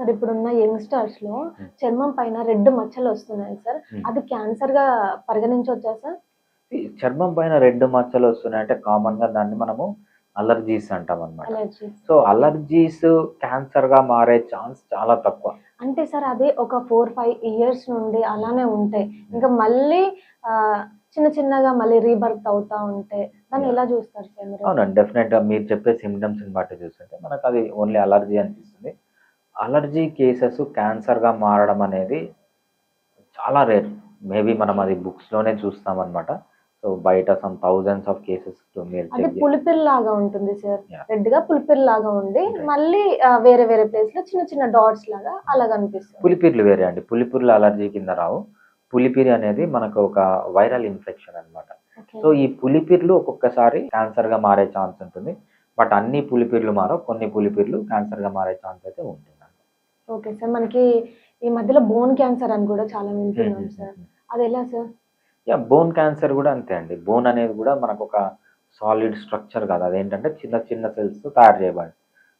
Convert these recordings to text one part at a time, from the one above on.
Sir ఇప్పుడున్న యంగ్స్టర్స్లో చర్మం పైన రెడ్ మచ్చలు వస్తున్నాయి సార్. Hmm. అది క్యాన్సర్గా పరిగణించవచ్చా సార్? చర్మం పైన రెడ్ మచ్చలు వస్తున్నాయి అంటే కామన్గా దాన్ని మనము అలర్జీస్ అంటాం అనమాట సో అలర్జీస్ క్యాన్సర్గా మారే ఛాన్స్ చాలా తక్కువ. అంటే సార్ అది ఒక ఫోర్ ఫైవ్ ఇయర్స్ నుండి అలానే ఉంటాయి ఇంకా మళ్ళీ చిన్న చిన్నగా మళ్ళీ రీబర్త్ అవుతా ఉంటే దాన్ని ఎలా చూస్తారు సార్ అవునండి డెఫినెట్గా మీరు చెప్పే సిమ్టమ్స్ బట్టి చూస్తుంటే మనకు అది ఓన్లీ అలర్జీ అనిపిస్తుంది. అలర్జీ కేసెస్ క్యాన్సర్గా మారడం అనేది చాలా రేర్. మేబీ మనం అది బుక్స్లోనే చూస్తాం అనమాట సో బయట సమ్ థౌజండ్స్ ఆఫ్ కేసెస్ మీరు అది పులిపిరి లాగా ఉంటుంది సార్. రెడ్గా లాగా ఉండి. మళ్ళీ వేరే వేరే ప్లేస్లో చిన్న చిన్న డాట్స్ లాగా అలా కనిపిస్తుంది పులిపిర్లు వేరే అండి. పులిపిర్లు అలర్జీ కింద రావు. పులిపిరి అనేది మనకు ఒక వైరల్ ఇన్ఫెక్షన్ Okay. సో ఈ పులిపిర్లు ఒక్కొక్కసారి క్యాన్సర్గా మారే ఛాన్స్ ఉంటుంది. బట్ అన్ని పులిపిర్లు మారవు. కొన్ని పులిపిర్లు క్యాన్సర్గా మారే ఛాన్స్ అయితే ఉంటుంది ఓకే సార్ మనకి ఈ మధ్యలో బోన్ క్యాన్సర్ అని కూడా చాలా వింటున్నాం సార్. అది ఎలా సార్? యా బోన్ క్యాన్సర్ కూడా అంతే అండి. బోన్ అనేది కూడా మనకు ఒక సాలిడ్ స్ట్రక్చర్ కాదు. అదేంటంటే చిన్న చిన్న సెల్స్ తయారు చేయబడి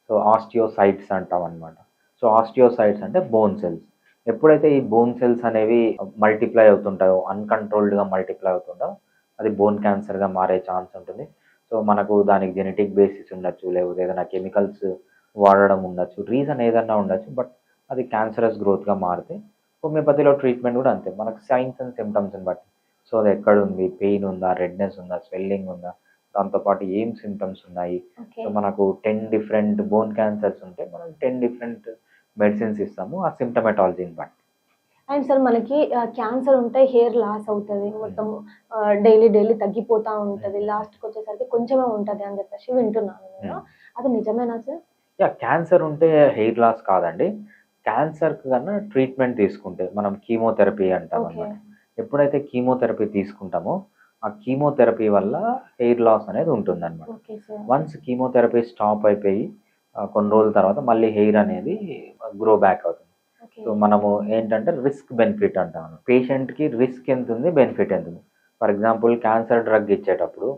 సో ఆస్టియోసైట్స్ అంటాం అనమాట సో ఆస్టియోసైట్స్ అంటే బోన్ సెల్స్. ఎప్పుడైతే ఈ బోన్ సెల్స్ అనేవి మల్టిప్లై అవుతుంటాయో అన్కంట్రోల్డ్గా మల్టిప్లై అవుతుంటాయో అది బోన్ క్యాన్సర్గా మారే ఛాన్స్ ఉంటుంది. సో మనకు దానికి జెనెటిక్ బేసిస్ ఉండొచ్చు లేకపోతే ఏదైనా కెమికల్స్ వాడడం ఉండొచ్చు రీజన్ ఏదన్నా ఉండొచ్చు బట్ అది క్యాన్సరస్ గ్రోత్గా మారితే హోమియోపతిలో ట్రీట్మెంట్ కూడా అంతే. మనకు సైన్స్ అండ్ సిమ్టమ్స్ని బట్టి. సో అది ఎక్కడ ఉంది? పెయిన్ ఉందా? రెడ్నెస్ ఉందా? స్వెల్లింగ్ ఉందా దాంతోపాటు ఏం సిమ్టమ్స్ ఉన్నాయి? సో మనకు టెన్ డిఫరెంట్ బోన్ క్యాన్సర్స్ ఉంటే మనం టెన్ డిఫరెంట్ మెడిసిన్స్ ఇస్తాము ఆ సిమ్టమెటాలజీని బట్టి. అండ్ సార్ మనకి క్యాన్సర్ ఉంటే హెయిర్ లాస్ అవుతుంది. మొత్తం డైలీ డైలీ తగ్గిపోతా ఉంటది. లాస్ట్కి వచ్చేసరికి కొంచెమే ఉంటది అని చెప్పేసి వింటున్నాను నేను. అది నిజమేనా సార్ యా క్యాన్సర్ ఉంటే హెయిర్ లాస్ కాదండి. క్యాన్సర్ కన్నా ట్రీట్మెంట్ తీసుకుంటే మనం కీమోథెరపీ అంటాం అనమాట ఎప్పుడైతే కీమోథెరపీ తీసుకుంటామో ఆ కీమోథెరపీ వల్ల హెయిర్ లాస్ అనేది ఉంటుంది అనమాట వన్స్ కీమోథెరపీ స్టాప్ అయిపోయి కొన్ని రోజుల తర్వాత మళ్ళీ హెయిర్ అనేది గ్రో బ్యాక్ అవుతుంది. సో మనము ఏంటంటే రిస్క్ బెనిఫిట్ అంటాము పేషెంట్కి రిస్క్ ఎంత ఉంది బెనిఫిట్ ఎంత ఉంది. ఫర్ ఎగ్జాంపుల్ క్యాన్సర్ డ్రగ్ ఇచ్చేటప్పుడు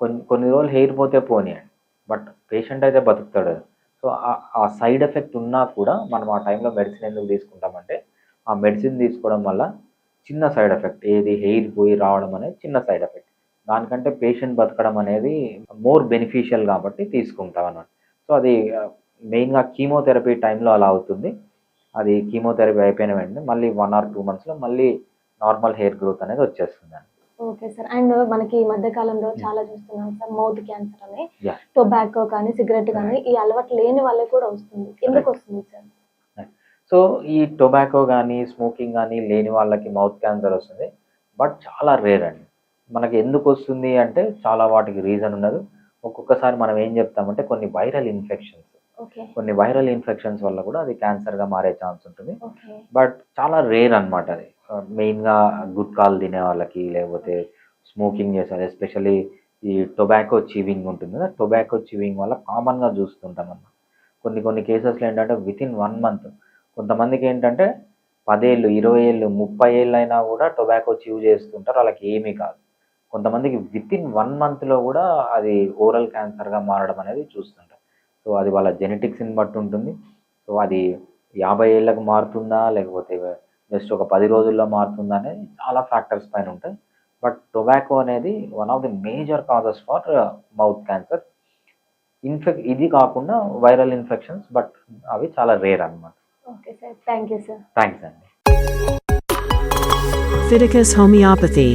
కొన్ని కొన్ని రోజులు హెయిర్ పోతే పోనీయండి. బట్ పేషెంట్ అయితే బతుకుతాడు. సో ఆ- ఆ సైడ్ ఎఫెక్ట్ ఉన్నా కూడా మనం ఆ టైంలో మెడిసిన్ ఎందుకు తీసుకుంటామంటే ఆ మెడిసిన్ తీసుకోవడం వల్ల చిన్న సైడ్ ఎఫెక్ట్ ఏది హెయిర్ పోయి రావడం అనేది చిన్న సైడ్ ఎఫెక్ట్. దానికంటే పేషెంట్ బతకడం అనేది మోర్ బెనిఫిషియల్ కాబట్టి తీసుకుంటాం అన్నమాట. సో అది మెయిన్గా కీమోథెరపీ టైంలో అలా అవుతుంది. అది కీమోథెరపీ అయిపోయిన వెంటనే మళ్ళీ వన్ ఆర్ టూ మంత్స్లో మళ్ళీ నార్మల్ హెయిర్ గ్రోత్ అనేది వచ్చేస్తుంది ఓకే సార్. అండ్ మనకి ఈ మధ్య కాలంలో చాలా చూస్తున్నాం సార్ మౌత్ క్యాన్సర్ అని. టొబాకో కానీ సిగరెట్ కానీ ఈ అలవాటు లేని వాళ్ళకి కూడా వస్తుంది. ఎందుకు వస్తుంది సార్? సో ఈ టొబాకో కానీ స్మోకింగ్ కానీ లేని వాళ్ళకి మౌత్ క్యాన్సర్ వస్తుంది. బట్ చాలా రేర్ అండి. మనకి ఎందుకు వస్తుంది అంటే చాలా వాటికి రీజన్ ఉండదు. ఒక్కొక్కసారి మనం ఏం చెప్తామంటే కొన్ని వైరల్ ఇన్ఫెక్షన్స్ కొన్ని వైరల్ ఇన్ఫెక్షన్స్ వల్ల కూడా అది క్యాన్సర్గా మారే ఛాన్స్ ఉంటుంది. బట్ చాలా రేర్ అనమాట అది. మెయిన్గా గుట్కాలు తినే వాళ్ళకి లేకపోతే స్మోకింగ్ చేసేవాళ్ళు ఎస్పెషల్లీ ఈ టొబాకో చీవింగ్ ఉంటుంది కదా టొబాకో చీవింగ్ వల్ల కామన్గా చూస్తుంటాం అన్నమాట. కొన్ని కొన్ని కేసెస్లో ఏంటంటే విత్ ఇన్ వన్ మంత్ కొంతమందికి ఏంటంటే పదేళ్ళు ఇరవై ఏళ్ళు ముప్పై ఏళ్ళు అయినా కూడా టొబాకో చీవ్ చేస్తుంటారు వాళ్ళకి ఏమీ కాదు. కొంతమందికి విత్ ఇన్ వన్ మంత్లో కూడా అది ఓరల్ క్యాన్సర్గా మారడం అనేది చూస్తుంటారు సో అది వాళ్ళ జెనెటిక్స్ని బట్టి ఉంటుంది. సో అది యాభై ఏళ్ళకు మారుతుందా లేకపోతే జస్ట్ ఒక పది రోజుల్లో మారుతుందా అనేది చాలా ఫ్యాక్టర్స్ పైన ఉంటాయి. బట్ టొబాకో అనేది one of the major causes for mouth cancer ఇన్ఫెక్ ఇది కాకుండా వైరల్ ఇన్ఫెక్షన్స్ బట్ అవి చాలా రేర్ అన్నమాట. Okay sir thank you sir thanks అండి. Fiticus Homeopathy.